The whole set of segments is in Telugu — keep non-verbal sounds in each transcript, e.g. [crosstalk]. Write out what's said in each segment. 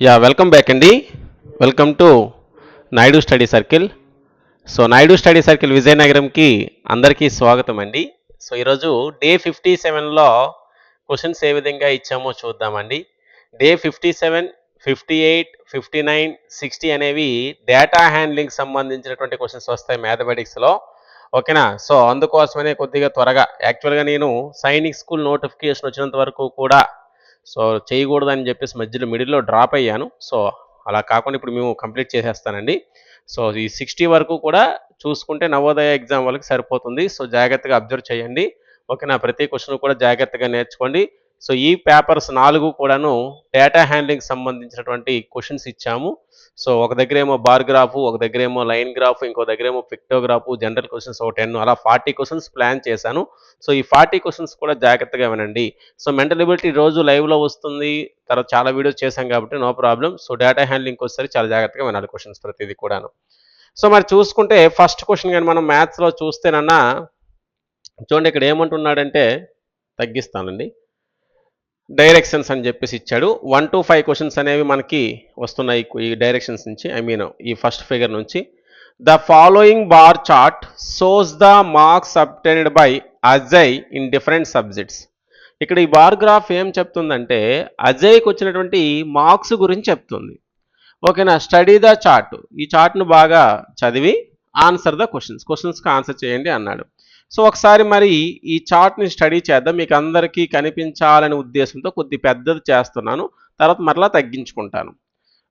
యా వెల్కమ్ బ్యాక్ అండి welcome to Naidu study circle so Naidu study circle విజయనగరంకి అందరికీ స్వాగతం అండి సో ఈరోజు డే ఫిఫ్టీ సెవెన్లో క్వశ్చన్స్ ఏ విధంగా ఇచ్చామో చూద్దామండి day fifty seven fifty eight fifty nine sixty అనేవి డేటా హ్యాండ్లింగ్ సంబంధించినటువంటి క్వశ్చన్స్ వస్తాయి మ్యాథమెటిక్స్లో ఓకేనా సో అందుకోసమనే కొద్దిగా త్వరగా. యాక్చువల్గా నేను సైనిక్ స్కూల్ నోటిఫికేషన్ వచ్చినంత వరకు కూడా సో చేయకూడదని చెప్పేసి మధ్యలో మిడిల్లో డ్రాప్ అయ్యాను. సో అలా కాకుండా ఇప్పుడు మేము కంప్లీట్ చేసేస్తానండి. సో ఈ సిక్స్టీ వరకు కూడా చూసుకుంటే నవోదయ ఎగ్జామ్ వాళ్ళకి సరిపోతుంది. సో జాగ్రత్తగా అబ్జర్వ్ చేయండి. ఓకేనా ప్రతి క్వశ్చన్ కూడా జాగ్రత్తగా నేర్చుకోండి. సో ఈ పేపర్స్ నాలుగు కూడాను డేటా హ్యాండ్లింగ్ సంబంధించినటువంటి క్వశ్చన్స్ ఇచ్చాము. సో ఒక దగ్గర ఏమో బార్ గ్రాఫ్ ఒక దగ్గర ఏమో లైన్ గ్రాఫ్ ఇంకో దగ్గర ఏమో పిక్టోగ్రాఫ్ జనరల్ క్వశ్చన్స్ ఒక టెన్ అలా ఫార్టీ క్వశ్చన్స్ ప్లాన్ చేశాను. సో ఈ ఫార్టీ క్వశ్చన్స్ కూడా జాగ్రత్తగా వినండి. సో మెంటల్ ఎబిలిటీ రోజు లైవ్లో వస్తుంది. తర్వాత చాలా వీడియోస్ చేశాం కాబట్టి నో ప్రాబ్లం సో డేటా హ్యాండ్లింగ్కి వచ్చేసరికి చాలా జాగ్రత్తగా వినాలి క్వశ్చన్స్ ప్రతిదీ కూడాను. సో మరి చూసుకుంటే ఫస్ట్ క్వశ్చన్ కానీ మనం మ్యాథ్స్లో చూస్తేనన్నా చూడండి ఇక్కడ ఏమంటున్నాడంటే తగ్గిస్తానండి. డైరెక్షన్స్ అని చెప్పేసి ఇచ్చాడు. వన్ టు ఫైవ్ క్వశ్చన్స్ అనేవి మనకి వస్తున్నాయి ఈ డైరెక్షన్స్ నుంచి ఐ మీన్ ఈ ఫస్ట్ ఫిగర్ నుంచి. The following bar chart shows the marks obtained by Ajay in different subjects ఇక్కడ ఈ బార్ గ్రాఫ్ ఏం చెప్తుందంటే అజయ్కి వచ్చినటువంటి మార్క్స్ గురించి చెప్తుంది. ఓకేనా స్టడీ ద చార్ట్ ఈ చార్ట్ను బాగా చదివి ఆన్సర్ ద క్వశ్చన్స్ క్వశ్చన్స్కి ఆన్సర్ చేయండి అన్నాడు. సో ఒకసారి మరి ఈ చార్ట్ని స్టడీ చేద్దాం. మీకు అందరికీ కనిపించాలనే ఉద్దేశంతో కొద్ది పెద్దది చేస్తున్నాను. తర్వాత మరలా తగ్గించుకుంటాను.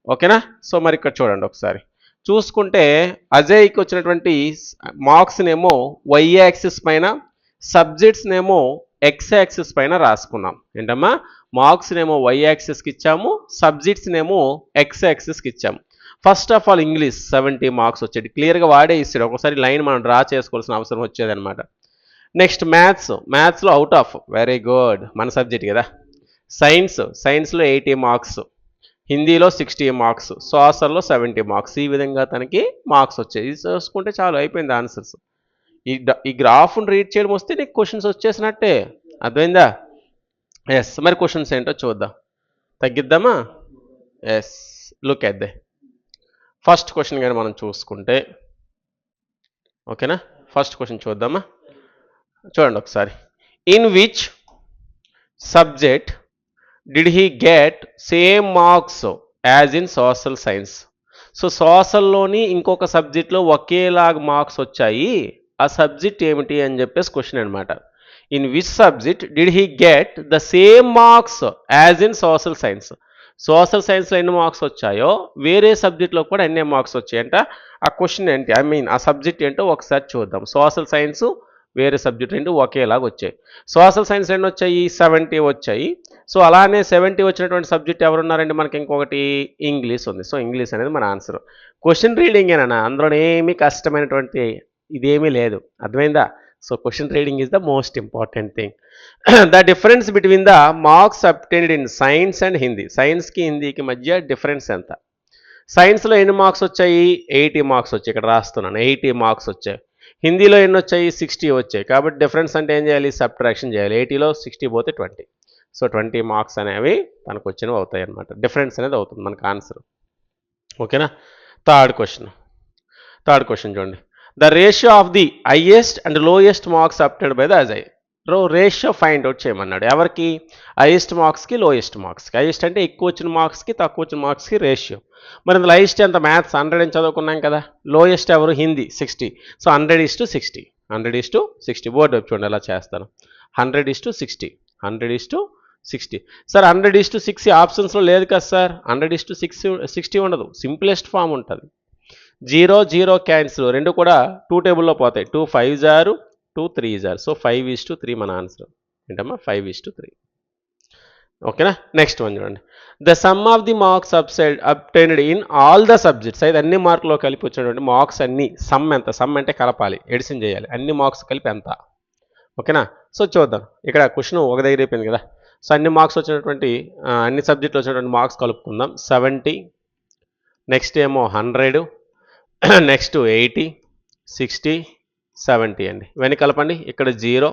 ఓకేనా? సో మరి ఇక్కడ చూడండి ఒకసారి. చూసుకుంటే అజయ్కి వచ్చినటువంటి మార్క్స్నేమో వై యాక్సిస్ పైన సబ్జెక్ట్స్నేమో ఎక్స్ యాక్సిస్ పైన రాసుకున్నాం. ఏంటమ్మా? మార్క్స్నేమో వై యాక్సిస్కి ఇచ్చాము సబ్జెక్ట్స్నేమో ఎక్స్ యాక్సిస్కి ఇచ్చాము. First of all English seventy marks వచ్చేది క్లియర్గా వాడే ఇస్తాడు. ఒకసారి లైన్ మనం డ్రా చేసుకోవాల్సిన అవసరం వచ్చేది అనమాట నెక్స్ట్ మ్యాథ్స్ మ్యాథ్స్లో అవుట్ ఆఫ్ వెరీ గుడ్ మన సబ్జెక్ట్ కదా. సైన్స్ సైన్స్లో ఎయిటీ మార్క్స్ హిందీలో సిక్స్టీ మార్క్స్ సోషల్లో సెవెంటీ మార్క్స్ ఈ విధంగా తనకి మార్క్స్ వచ్చాయి. ఇది చూసుకుంటే చాలు అయిపోయింది ఆన్సర్స్ ఈ ఈ గ్రాఫ్ను రీడ్ చేయడం వస్తే నీకు క్వశ్చన్స్ వచ్చేసినట్టే. అర్థమైందా? ఎస్ మరి క్వశ్చన్స్ ఏంటో చూద్దాం. తగ్గిద్దామా? Yes look at the first question కానీ మనం చూసుకుంటే ఓకేనా? ఫస్ట్ క్వశ్చన్ చూద్దామా? చూడండి ఒకసారి. In which subject did he get same marks as in social science so సోషల్లోని ఇంకొక సబ్జెక్ట్లో ఒకేలాగా మార్క్స్ వచ్చాయి. ఆ సబ్జెక్ట్ ఏమిటి అని చెప్పేసి క్వశ్చన్ అనమాట in which subject did he get the same marks as in social science social సైన్స్లో ఎన్ని మార్క్స్ వచ్చాయో వేరే సబ్జెక్ట్లో కూడా ఎన్ని మార్క్స్ వచ్చాయంట? ఆ క్వశ్చన్ ఏంటి? ఐ మీన్ ఆ సబ్జెక్ట్ ఏంటో ఒకసారి చూద్దాం. సోషల్ సైన్స్ వేరే సబ్జెక్ట్ రెండు ఒకేలాగా వచ్చాయి. సోషల్ సైన్స్ రెండు వచ్చాయి? సెవెంటీ వచ్చాయి. సో అలానే సెవెంటీ వచ్చినటువంటి సబ్జెక్ట్ ఎవరున్నారండి? మనకి ఇంకొకటి ఇంగ్లీష్ ఉంది. సో ఇంగ్లీష్ అనేది మన ఆన్సర్. క్వశ్చన్ రీడింగ్ ఏనా? అందులో ఏమీ కష్టమైనటువంటి ఇదేమీ లేదు. అర్థమైందా? So question reading is the most important thing the difference between the marks obtained in science and Hindi సైన్స్కి హిందీకి మధ్య డిఫరెన్స్ ఎంత? సైన్స్లో ఎన్ని మార్క్స్ వచ్చాయి? ఎయిటీ మార్క్స్ వచ్చాయి. ఇక్కడ రాస్తున్నాను. ఎయిటీ మార్క్స్ వచ్చాయి. హిందీలో ఎన్ని వచ్చాయి? సిక్స్టీ వచ్చాయి. కాబట్టి డిఫరెన్స్ అంటే ఏం చేయాలి? సబ్ట్రాక్షన్ చేయాలి. ఎయిటీలో సిక్స్టీ పోతే ట్వంటీ సో ట్వంటీ మార్క్స్ అనేవి తనకు వచ్చినవి అవుతాయి అన్నమాట. డిఫరెన్స్ అనేది అవుతుంది. మనకు ఆన్సర్ ఓకేనా థర్డ్ క్వశ్చన్ థర్డ్ క్వశ్చన్ చూడండి. The ratio of the highest and lowest marks obtained by the Ajay row ratio find out చేయమన్నాడు. ఎవరికి? హైయెస్ట్ మార్క్స్కి లోయెస్ట్ మార్క్స్కి హైయెస్ట్ అంటే ఎక్కువ వచ్చిన మార్క్స్కి తక్కువ వచ్చిన మార్క్స్కి రేషియో మరి ఇందులో హైయెస్ట్ ఎంత? మ్యాథ్స్ హండ్రెడ్ అని చదువుకున్నాం కదా. లోయెస్ట్ ఎవరు? Hindi. Sixty so hundred is to sixty hundred is to sixty board వైపు చూడండి ఎలా చేస్తాను. Hundred is to sixty hundred is to sixty sir hundred is to sixty ఆప్షన్స్లో లేదు కదా sir hundred is to six sixty ఉండదు. సింప్లెస్ట్ ఫామ్ ఉంటుంది. జీరో జీరో క్యాన్సిల్ రెండు కూడా టూ టేబుల్లో పోతాయి. టూ ఫైవ్ జారు two three jar. So five is to three మన ఆన్సర్ ఏంటమ్మా? ఫైవ్ ఈస్ టు త్రీ ఓకేనా? నెక్స్ట్ వన్ చూడండి. The sum of the marks upside obtained in all the subjects అయితే అన్ని మార్కులో కలిపి వచ్చినటువంటి మార్క్స్ అన్ని సమ్ ఎంత? సమ్ అంటే కలపాలి. ఎడిషన్ చేయాలి. అన్ని మార్క్స్ కలిపి ఎంత? ఓకేనా? సో చూద్దాం. ఇక్కడ క్వశ్చన్ ఒక దగ్గర అయిపోయింది కదా. సో అన్ని మార్క్స్ వచ్చినటువంటి అన్ని సబ్జెక్టులు వచ్చినటువంటి మార్క్స్ కలుపుకుందాం. సెవెంటీ నెక్స్ట్ ఏమో hundred next eighty sixty seventy అండి. ఇవన్నీ కలపండి. ఇక్కడ జీరో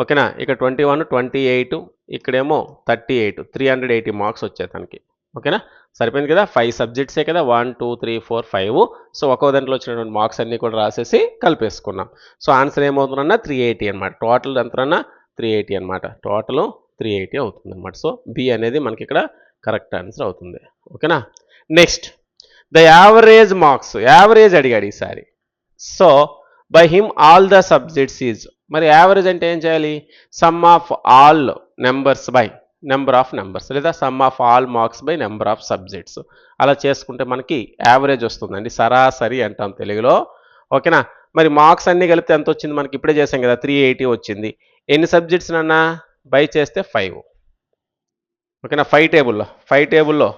ఓకేనా? ఇక్కడ ట్వంటీ వన్ ట్వంటీ ఎయిట్ ఇక్కడేమో thirty eight three hundred eighty marks వచ్చాయి తనకి. ఓకేనా? సరిపోయింది కదా? ఫైవ్ సబ్జెక్ట్సే కదా? One two three four five so ఒక్కో దాంట్లో వచ్చినటువంటి మార్క్స్ అన్నీ కూడా రాసేసి కలిపేసుకున్నాం. సో ఆన్సర్ ఏమవుతుందన్నా? త్రీ ఎయిటీ అనమాట టోటల్ ఎంతనన్నా? త్రీ ఎయిటీ అనమాట టోటల్ త్రీ ఎయిటీ అవుతుంది అనమాట సో బి అనేది మనకి ఇక్కడ కరెక్ట్ ఆన్సర్ అవుతుంది. ఓకేనా? Next the average marks average అడిగాడు ఈసారి. So by him all the subjects is మరి యావరేజ్ అంటే ఏం చేయాలి? Sum of all numbers by number of numbers లేదా sum of all marks by number of subjects అలా చేసుకుంటే మనకి యావరేజ్ వస్తుందండి. సరాసరి అంటాం తెలుగులో. ఓకేనా? మరి మార్క్స్ అన్నీ కలిపితే ఎంత వచ్చింది? మనకి ఇప్పుడే చేసాం కదా త్రీ ఎయిటీ వచ్చింది. ఎన్ని సబ్జెక్ట్స్ నన్నా? బై చేస్తే ఫైవ్ ఓకేనా? ఫైవ్ టేబుల్లో ఫైవ్ టేబుల్లో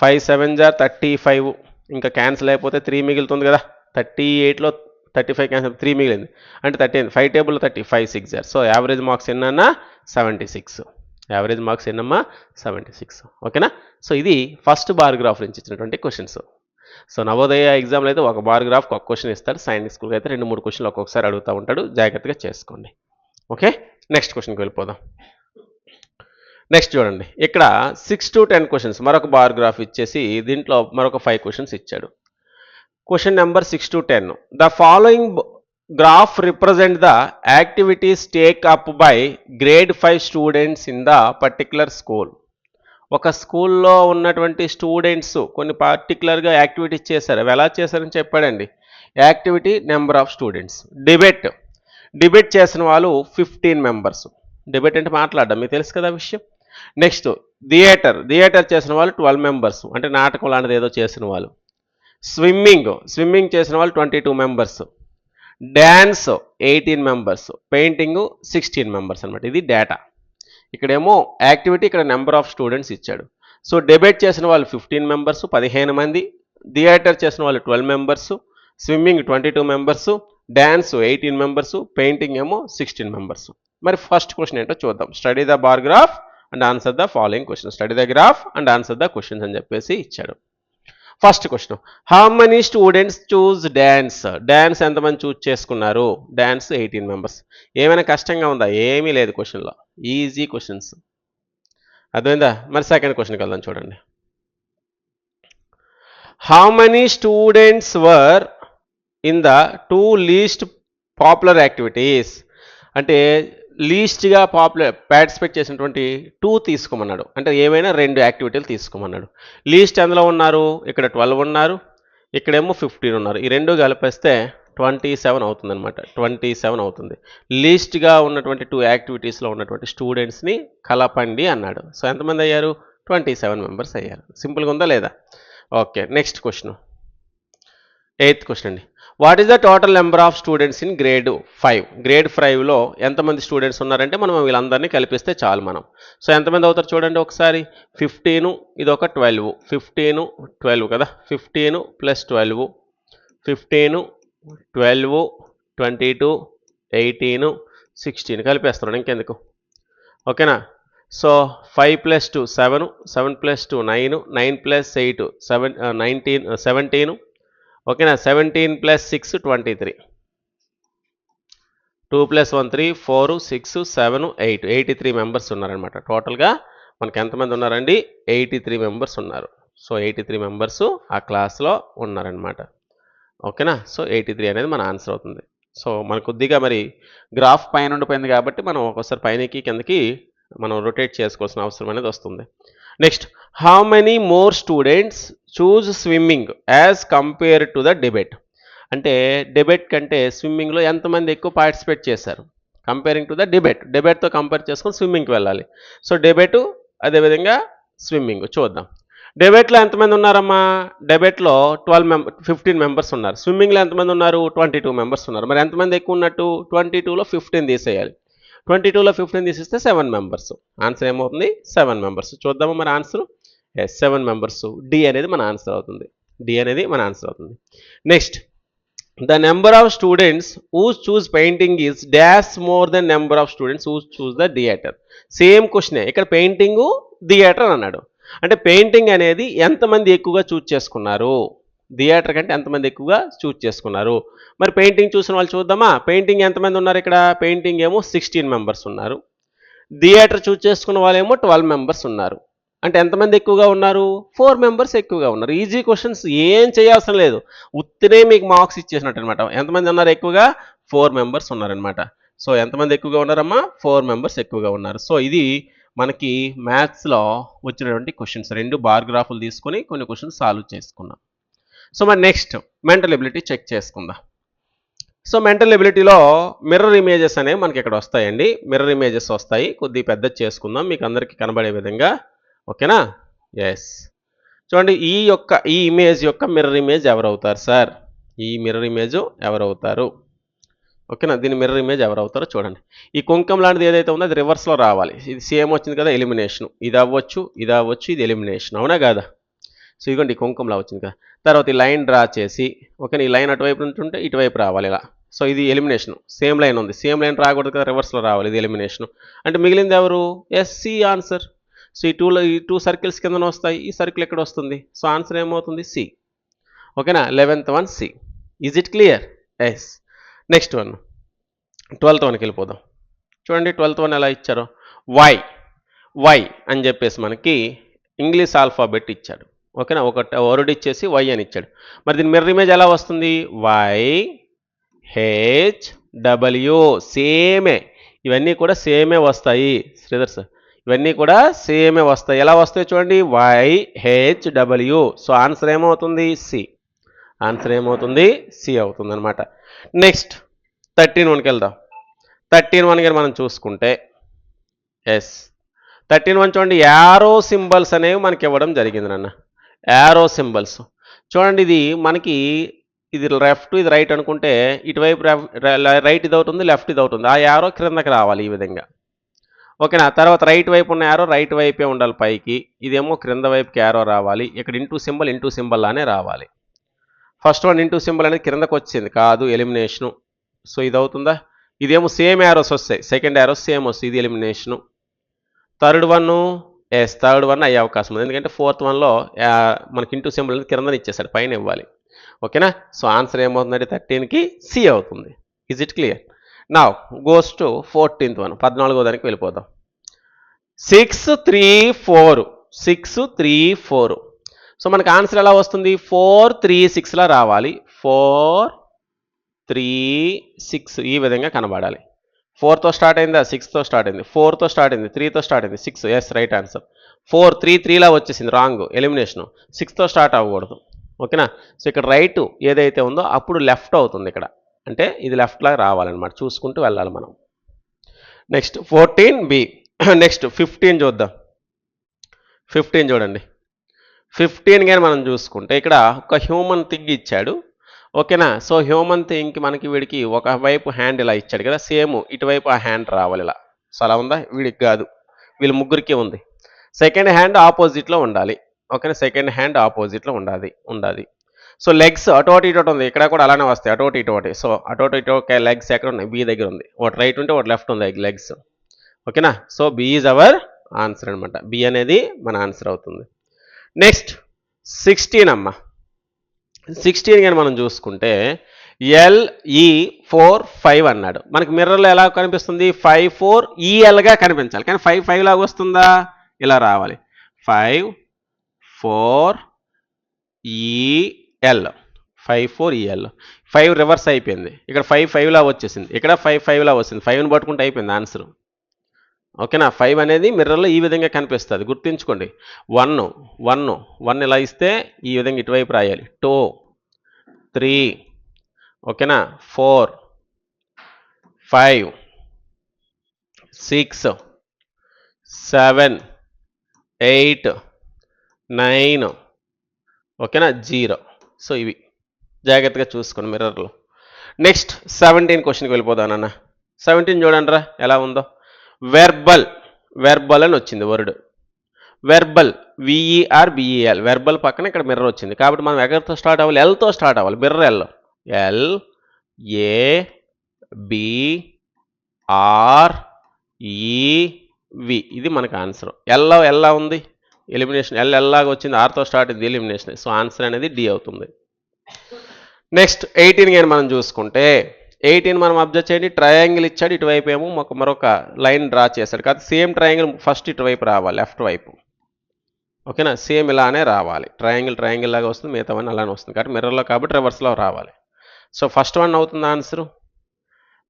ఫైవ్ సెవెన్ జార్ థర్టీ ఫైవ్. ఇంకా క్యాన్సిల్ అయిపోతే త్రీ మిగులుతుంది కదా. థర్టీ ఎయిట్లో థర్టీ ఫైవ్ క్యాన్సిల్ త్రీ మిగిలింది. అంటే థర్టీ ఫైవ్ టేబుల్లో థర్టీ ఫైవ్ సిక్స్ జార్. So average marks ఎన్నన్నా? Seventy six. Average marks ఎన్నమ్మా? Seventy six. ఓకేనా? సో ఇది ఫస్ట్ బార్గ్రాఫ్ నుంచి ఇచ్చినటువంటి క్వశ్చన్స్. సో నవోదయ ఎగ్జామ్లో అయితే ఒక బార్గ్రాఫ్ ఒక క్వశ్చన్ ఇస్తాడు సైన్స్ స్కూల్కి అయితే రెండు మూడు క్వశ్చన్లు ఒక్కొక్కసారి అడుగుతూ ఉంటాడు. జాగ్రత్తగా చేసుకోండి. ఓకే? నెక్స్ట్ క్వశ్చన్కి వెళ్ళిపోదాం. నెక్స్ట్ చూడండి. ఇక్కడ సిక్స్ టు టెన్ క్వశ్చన్స్ మరొక బార్గ్రాఫ్ ఇచ్చేసి దీంట్లో మరొక ఫైవ్ క్వశ్చన్స్ ఇచ్చాడు. Question number six to ten the following graph represent the activities take up by grade five students in the particular school ఒక స్కూల్లో ఉన్నటువంటి స్టూడెంట్స్ కొన్ని పర్టికులర్గా యాక్టివిటీస్ చేశారు. అవి ఎలా చేశారని చెప్పాడండి. Activity number of students debate debate చేసిన వాళ్ళు ఫిఫ్టీన్ మెంబర్స్ డిబేట్ అంటే మాట్లాడడం. మీకు తెలుసు కదా విషయం? నెక్స్ట్ థియేటర్ థియేటర్ చేసిన వాళ్ళు ట్వెల్వ్ మెంబర్స్ అంటే నాటకం లాంటిది ఏదో చేసిన వాళ్ళు. స్విమ్మింగ్ స్విమ్మింగ్ చేసిన వాళ్ళు twenty two members dance eighteen members painting sixteen members అనమాట ఇది డేటా ఇక్కడేమో యాక్టివిటీ ఇక్కడ నెంబర్ ఆఫ్ స్టూడెంట్స్ ఇచ్చాడు. సో డెబేట్ చేసిన వాళ్ళు ఫిఫ్టీన్ మెంబర్స్ పదిహేను మంది. థియేటర్ చేసిన వాళ్ళు twelve members swimming twenty two members dance eighteen members painting ఏమో సిక్స్టీన్ మెంబర్స్ మరి ఫస్ట్ క్వశ్చన్ ఏంటో చూద్దాం. Study the bar graph and answer the following question study the graph and answer the questions అని చెప్పేసి ఇచ్చాడు. First question how many students choose dance dance ఎంతమంది చూజ్ చేసుకున్నారు? డ్యాన్స్ ఎయిటీన్ మెంబర్స్ ఏమైనా కష్టంగా ఉందా? ఏమీ లేదు క్వశ్చన్లో ఈజీ క్వశ్చన్స్ అర్థమైందా? మరి సెకండ్ క్వశ్చన్కి వెళ్దాం చూడండి. How many students were in the two least popular activities అంటే లీస్ట్గా పాపులర్ పార్టిసిపేట్ చేసినటువంటి టూ తీసుకోమన్నాడు. అంటే ఏమైనా రెండు యాక్టివిటీలు తీసుకోమన్నాడు. లీస్ట్ ఎందులో ఉన్నారు? ఇక్కడ ట్వెల్వ్ ఉన్నారు. ఇక్కడేమో ఫిఫ్టీన్ ఉన్నారు. ఈ రెండు కలిపేస్తే ట్వంటీ సెవెన్ అవుతుంది అనమాట ట్వంటీ సెవెన్ అవుతుంది. లీస్ట్గా ఉన్నటువంటి టూ యాక్టివిటీస్లో ఉన్నటువంటి స్టూడెంట్స్ని కలపండి అన్నాడు. సో ఎంతమంది అయ్యారు? ట్వంటీ సెవెన్ మెంబర్స్ అయ్యారు. సింపుల్గా ఉందా లేదా? Okay next question. Eighth question అండి. What is the total number of students in grade five grade ఫైవ్లో ఎంతమంది స్టూడెంట్స్ ఉన్నారంటే మనం వీళ్ళందరినీ కలిపిస్తే చాలు మనం. సో ఎంతమంది అవుతారు చూడండి ఒకసారి. ఫిఫ్టీను ఇది ఒక ట్వెల్వ్ ఫిఫ్టీను ట్వెల్వ్ కదా? Fifteen plus twelve fifteen twelve twenty two eighteen sixteen కలిపేస్తున్నాడు ఇంకెందుకు? ఓకేనా? So five plus two seven seven plus two nine nine plus eight seven nineteen seventeen ఓకేనా? Seventeen plus six twenty three. Two plus one three four six seven eight. Eighty three members ఉన్నారనమాట టోటల్గా మనకి ఎంతమంది ఉన్నారండి? ఎయిటీ త్రీ మెంబర్స్ ఉన్నారు. సో ఎయిటీ త్రీ మెంబర్స్ ఆ క్లాస్లో ఉన్నారనమాట ఓకేనా? సో ఎయిటీ త్రీ అనేది మన ఆన్సర్ అవుతుంది. సో మన కొద్దిగా మరి గ్రాఫ్ పైన ఉండిపోయింది కాబట్టి మనం ఒక్కోసారి పైనకి కిందకి మనం రొటేట్ చేసుకోవాల్సిన అవసరం అనేది వస్తుంది. Next how many more students choose swimming as compare to the debate అంటే డిబేట్ కంటే స్విమ్మింగ్లో ఎంతమంది ఎక్కువ పార్టిసిపేట్ చేశారు? కంపేరింగ్ టు ద డిబేట్ డిబేట్తో కంపేర్ చేసుకొని స్విమ్మింగ్కి వెళ్ళాలి. సో డిబేటు అదేవిధంగా స్విమ్మింగ్ చూద్దాం. డెబేట్లో ఎంతమంది ఉన్నారమ్మా? డెబేట్లో ట్వెల్వ్ మెంబర్ ఫిఫ్టీన్ మెంబర్స్ ఉన్నారు. స్విమ్మింగ్లో ఎంతమంది ఉన్నారు? ట్వంటీ టూ మెంబర్స్ ఉన్నారు. మరి ఎంతమంది ఎక్కువ ఉన్నట్టు? ట్వంటీ టూలో ఫిఫ్టీన్ తీసేయాలి. ట్వంటీ టూలో ఫిఫ్టీన్ తీసిస్తే సెవెన్ మెంబర్స్ ఆన్సర్ ఏమవుతుంది? సెవెన్ మెంబర్స్ చూద్దాము మన answer is seven members D అనేది మన ఆన్సర్ అవుతుంది. డి అనేది మన ఆన్సర్ అవుతుంది. Next the number of students whose choose painting is dash more than number of students whose choose the theatre same క్వశ్చనే ఇక్కడ పెయింటింగు థియేటర్ అన్నాడు. అంటే పెయింటింగ్ అనేది ఎంతమంది ఎక్కువగా చూజ్ చేసుకున్నారు? థియేటర్ కంటే ఎంతమంది ఎక్కువగా చూజ్ చేసుకున్నారు? మరి పెయింటింగ్ చూసిన వాళ్ళు చూద్దామా? పెయింటింగ్ ఎంతమంది ఉన్నారు ఇక్కడ? పెయింటింగ్ ఏమో సిక్స్టీన్ మెంబర్స్ ఉన్నారు. థియేటర్ చూజ్ చేసుకున్న వాళ్ళేమో ట్వెల్వ్ మెంబర్స్ ఉన్నారు. అంటే ఎంతమంది ఎక్కువగా ఉన్నారు? ఫోర్ మెంబర్స్ ఎక్కువగా ఉన్నారు. ఈజీ క్వశ్చన్స్ ఏం చేయాల్సిన లేదు. ఉత్తినే మీకు మార్క్స్ ఇచ్చేసినట్టు అనమాట ఎంతమంది ఉన్నారు ఎక్కువగా? ఫోర్ మెంబర్స్ ఉన్నారనమాట సో ఎంతమంది ఎక్కువగా ఉన్నారమ్మా? ఫోర్ మెంబర్స్ ఎక్కువగా ఉన్నారు. సో ఇది మనకి మ్యాథ్స్లో వచ్చినటువంటి క్వశ్చన్స్. రెండు బార్గ్రాఫ్లు తీసుకొని కొన్ని క్వశ్చన్స్ సాల్వ్ చేసుకున్నాం. సో మరి నెక్స్ట్ మెంటల్ ఎబిలిటీ చెక్ చేసుకుందాం. సో మెంటల్ ఎబిలిటీలో మిర్రర్ ఇమేజెస్ అనేవి మనకి ఇక్కడ వస్తాయండి. మిర్రర్ ఇమేజెస్ వస్తాయి. కొద్దిగా పెద్ద చేసుకుందాం. మీకు అందరికీ కనబడే విధంగా. ఓకేనా? ఎస్ చూడండి ఈ యొక్క ఈ ఇమేజ్ యొక్క మిర్రర్ ఇమేజ్ ఎవరవుతారు సార్? ఈ మిర్రర్ ఇమేజ్ ఎవరవుతారు? ఓకేనా? దీని మిర్రర్ ఇమేజ్ ఎవరవుతారో చూడండి. ఈ కుంకం లాంటిది ఏదైతే ఉందో అది రివర్స్లో రావాలి. ఇది సేమ్ వచ్చింది కదా ఎలిమినేషన్ ఇది అవ్వచ్చు ఇది అవ్వచ్చు ఇది ఎలిమినేషన్ అవునా కాదా? సో ఇదిగోండి కుంకుమలా వచ్చింది కదా తర్వాత ఈ లైన్ డ్రా చేసి ఓకే ఈ లైన్ అటువైపు ఉంటుంటే ఇటువైపు రావాలి ఇలా. సో ఇది ఎలిమినేషన్. సేమ్ లైన్ ఉంది. సేమ్ లైన్ రాకూడదు కదా రివర్స్లో రావాలి ఇది ఎలిమినేషన్. అంటే మిగిలింది ఎవరు? S C answer. సో ఈ టూలో ఈ టూ సర్కిల్స్ కింద వస్తాయి. ఈ సర్కిల్ ఎక్కడ వస్తుంది? సో ఆన్సర్ ఏమవుతుంది? సి. ఓకేనా eleventh one C. Is it clear yes next one twelfth వన్కి వెళ్ళిపోదాం. చూడండి ట్వెల్త్ వన్ ఎలా ఇచ్చారు. వై వై అని చెప్పేసి మనకి ఇంగ్లీష్ ఆల్ఫాబెట్ ఇచ్చాడు. ఓకేనా? ఒక వర్డ్ ఇచ్చేసి వై అని ఇచ్చాడు. మరి దీని మిర్రర్ ఇమేజ్ ఎలా వస్తుంది? వై హెచ్ డబ్ల్యూ సేమే. ఇవన్నీ కూడా సేమే వస్తాయి. శ్రీధర్ సార్ ఇవన్నీ కూడా సేమే వస్తాయి. ఎలా వస్తాయి చూడండి? Y H W. So answer ఏమవుతుంది? సి. ఆన్సర్ ఏమవుతుంది? సి అవుతుంది అనమాట నెక్స్ట్ థర్టీన్ వన్కి వెళ్దాం. థర్టీన్ వన్ కానీ మనం చూసుకుంటే ఎస్. థర్టీన్ వన్ చూడండి యారో సింబల్స్ అనేవి మనకి ఇవ్వడం జరిగింది నాన్న. యారో సింబల్స్ చూడండి ఇది మనకి ఇది లెఫ్ట్ ఇది రైట్ అనుకుంటే ఇటువైపు రైట్ ఇది అవుతుంది లెఫ్ట్ ఇది అవుతుంది. ఆ యారో క్రిందకి రావాలి ఈ విధంగా. ఓకేనా? తర్వాత రైట్ వైపు ఉన్న యారో రైట్ వైపే ఉండాలి పైకి. ఇదేమో క్రింద వైపుకి యారో రావాలి. ఇక్కడ ఇంటూ సింబల్ ఇంటూ సింబల్ లానే రావాలి. ఫస్ట్ వన్ ఇంటూ సింబల్ అనేది క్రిందకు వచ్చింది. కాదు ఎలిమినేషను సో ఇది అవుతుందా? ఇదేమో సేమ్ యారోస్ వస్తాయి. సెకండ్ యారోస్ సేమ్ వస్తుంది. ఇది elimination third one yes third one అయ్యే అవకాశం ఉంది. ఎందుకంటే ఫోర్త్ వన్లో మనకి ఇంటూ సింబల్ అనేది కింద ఇచ్చేసాడు పైన ఇవ్వాలి. ఓకేనా? సో ఆన్సర్ ఏమవుతుందంటే థర్టీన్కి సి అవుతుంది. ఇజ్ ఇట్ క్లియర్ నా గోస్ టు ఫోర్టీన్త్ వన్ పద్నాలుగో దానికి వెళ్ళిపోదాం. Six three four six three four so మనకు ఆన్సర్ ఎలా వస్తుంది? ఫోర్ త్రీ సిక్స్లా రావాలి. ఫోర్ త్రీ సిక్స్ ఈ విధంగా కనబడాలి. ఫోర్తో స్టార్ట్ అయిందా? సిక్స్తో స్టార్ట్ అయింది. ఫోర్తో స్టార్ట్ అయింది. త్రీతో స్టార్ట్ అయింది. Six. Yes right answer four three త్రీలా వచ్చేసింది. రాంగ్. ఎలిమినేషను సిక్స్తో స్టార్ట్ అవ్వకూడదు. ఓకేనా? సో ఇక్కడ రైట్ ఏదైతే ఉందో అప్పుడు లెఫ్ట్ అవుతుంది ఇక్కడ. అంటే ఇది లెఫ్ట్ లాగా రావాలన్నమాట. చూసుకుంటూ వెళ్ళాలి మనం. Next fourteen B. [clears throat] Next fifteen చూద్దాం. ఫిఫ్టీన్ చూడండి. ఫిఫ్టీన్ కానీ మనం చూసుకుంటే ఇక్కడ ఒక హ్యూమన్ థింగ్ ఇచ్చాడు ఓకేనా? సో హ్యూమన్ థింగ్కి మనకి వీడికి ఒక వైపు హ్యాండ్ ఇలా ఇచ్చాడు కదా సేమ్ ఇటువైపు ఆ హ్యాండ్ రావాలి ఇలా. సో అలా ఉందా? వీడికి కాదు. వీళ్ళ ముగ్గురికి ఉంది. సెకండ్ హ్యాండ్ ఆపోజిట్లో ఉండాలి. ఓకేనా? సెకండ్ హ్యాండ్ ఆపోజిట్లో ఉండాలి. ఉండాలి. సో లెగ్స్ అటు ఇటోటి ఇటు ఒకటి ఉంది. ఇక్కడ కూడా అలానే వస్తాయి. అటోటి ఇటోటి ఇటు ఒకటి సో అటు ఇటో ఇటు ఒక లెగ్స్ ఎక్కడ ఉన్నాయి? బీ దగ్గర ఉంది. ఒకటి రైట్ ఉంటే ఒకటి లెఫ్ట్ ఉంది లెగ్స్. ఓకేనా? So B is our answer అనమాట బి అనేది మన ఆన్సర్ అవుతుంది. నెక్స్ట్ సిక్స్టీన్ అమ్మ. సిక్స్టీన్ కానీ మనం చూసుకుంటే ఎల్ఈ ఫోర్ ఫైవ్ అన్నాడు. మనకి మిర్రర్లో ఎలా కనిపిస్తుంది? ఫైవ్ ఫోర్ ఈఎల్గా కనిపించాలి. కానీ ఫైవ్ ఫైవ్ లాగా వస్తుందా? ఇలా రావాలి. Five four E L five four E L five reverse అయిపోయింది. ఇక్కడ ఫైవ్ ఫైవ్లా వచ్చేసింది. ఇక్కడ ఫైవ్ ఫైవ్లా వచ్చింది ఫైవ్ని పట్టుకుంటే అయిపోయింది. ఆన్సర్ ఓకేనా? ఫైవ్ అనేది మిర్రర్లో ఈ విధంగా కనిపిస్తుంది. గుర్తుంచుకోండి. వన్ వన్ వన్ ఇలా ఇస్తే ఈ విధంగా ఇటువైపు రాయాలి. టూ త్రీ ఓకేనా? Four five six seven eight nine ఓకేనా? జీరో. సో ఇవి జాగ్రత్తగా చూసుకోండి మిర్రర్లో. నెక్స్ట్ సెవెంటీన్ క్వశ్చన్కి వెళ్ళిపోదానన్నా సెవెంటీన్ చూడండి రా ఎలా ఉందో. వెర్బల్ వెర్బల్ అని వచ్చింది word verbal V E R B E L verbal పక్కన ఇక్కడ మిర్రర్ వచ్చింది. కాబట్టి మనం ఎగర్తో స్టార్ట్ అవ్వాలి ఎల్తో స్టార్ట్ అవ్వాలి. Mirror L L A B R E V ఇది మనకు ఆన్సర్ ఎల్లో ఎల్లా ఉంది? ఎలిమినేషన్ ఎల్ ఎల్లాగా వచ్చింది. ఆర్తో స్టార్ట్ అయింది. ఎలిమినేషన్ సో ఆన్సర్ అనేది డి అవుతుంది. నెక్స్ట్ ఎయిటీన్ కానీ మనం చూసుకుంటే ఎయిటీన్ మనం అబ్జర్వ్ చేయండి ట్రయాంగిల్ ఇచ్చాడు ఇటువైపు ఏమో మాకు మరొక లైన్ డ్రా చేశాడు. కాబట్టి సేమ్ ట్రయాంగిల్ ఫస్ట్ ఇటువైపు రావాలి లెఫ్ట్ వైపు. ఓకేనా? సేమ్ ఇలానే రావాలి. ట్రయాంగిల్ ట్రయాంగిల్ లాగా వస్తుంది మిగతావన్నీ అలానే వస్తుంది. కాబట్టి మిర్రర్లో కాబట్టి రివర్స్లో రావాలి. సో ఫస్ట్ వన్ అవుతుంది ఆన్సర్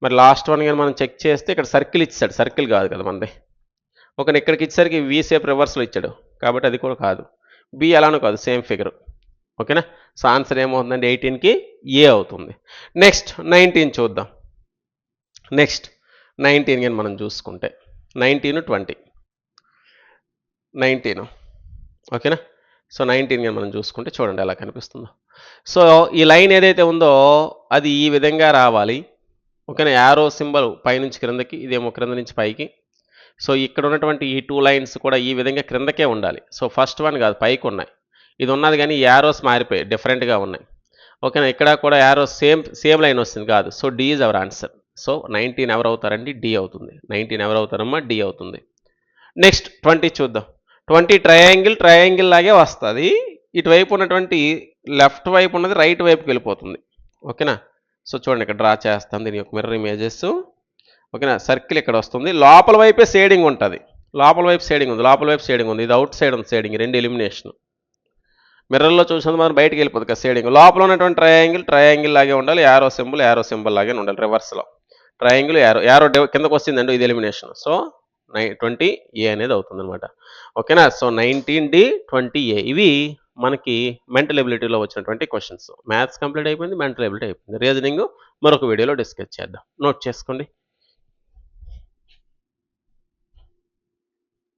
మరి లాస్ట్ వన్ కానీ మనం చెక్ చేస్తే ఇక్కడ సర్కిల్ ఇచ్చాడు. సర్కిల్ కాదు కదా మనది. ఓకే ఇక్కడికి ఇచ్చేసరికి వి సేప్ రివర్స్లో ఇచ్చాడు. కాబట్టి అది కూడా కాదు. బి అలానూ కాదు సేమ్ ఫిగర్ ఓకేనా? సో ఆన్సర్ ఏమవుతుందండి ఎయిటీన్కి ఏ అవుతుంది? నెక్స్ట్ నైన్టీన్ చూద్దాం. నెక్స్ట్ నైన్టీన్ కానీ మనం చూసుకుంటే నైన్టీన్ ట్వంటీ. నైన్టీన్ ఓకేనా? సో నైన్టీన్ కానీ మనం చూసుకుంటే చూడండి ఎలా కనిపిస్తుందో. సో ఈ లైన్ ఏదైతే ఉందో అది ఈ విధంగా రావాలి. ఓకేనా? యారో సింబల్ పైనుంచి క్రిందకి ఇదేమో క్రింద నుంచి పైకి. సో ఇక్కడ ఉన్నటువంటి ఈ టూ లైన్స్ కూడా ఈ విధంగా క్రిందకే ఉండాలి. సో ఫస్ట్ వన్ కాదు పైకి ఉన్నాయి. ఇది ఉన్నది కానీ యారోస్ మారిపోయి డిఫరెంట్గా ఉన్నాయి. ఓకేనా? ఇక్కడ కూడా యారో సేమ్ సేమ్ లైన్ వస్తుంది కాదు. So D is our answer so nineteen ఎవరు అవుతారండి? డి అవుతుంది. నైన్టీన్ ఎవరు అవుతారమ్మా? డి అవుతుంది. నెక్స్ట్ ట్వంటీ చూద్దాం. ట్వంటీ ట్రయాంగిల్ ట్రయాంగిల్ లాగే వస్తుంది. ఇటువైపు ఉన్నటువంటి లెఫ్ట్ వైపు ఉన్నది రైట్ వైపుకి వెళ్ళిపోతుంది. ఓకేనా? సో చూడండి ఇక్కడ డ్రా చేస్తాం దీని యొక్క మిర్రర్ ఇమేజెస్. ఓకేనా? సర్కిల్ ఇక్కడ వస్తుంది. లోపల వైపే షేడింగ్ ఉంటుంది. లోపల వైపు షేడింగ్ ఉంది. లోపల వైపు షేడింగ్ ఉంది. ఇది అవుట్ సైడ్ ఉంది షేడింగ్ రెండు ఎలిమినేషన్ మిర్రర్లో చూసినందుకు మనం బయటకు వెళ్ళిపోతుంది కదా షేడింగ్ లోపల ఉన్నటువంటి ట్రయాంగిల్ ట్రయాంగిల్ లాగే ఉండాలి. యారో సింబల్ యారో సింబల్ లాగే ఉండాలి రివర్స్లో ట్రయాంగిల్ యారో యారో కిందకు అండి ఇది ఎలిమినేషన్ సో నై ట్వంటీ ఏ అనేది అవుతుంది అనమాట ఓకేనా so nineteen D twenty A ఇవి మనకి మెంటల్ ఎబిలిటీలో వచ్చినటువంటి క్వశ్చన్స్ మ్యాథ్స్ కంప్లీట్ అయిపోయింది మెంటల్ ఎబిలిటీ అయిపోయింది. రీజనింగ్ మరొక వీడియోలో డిస్కస్ చేద్దాం. నోట్ చేసుకోండి.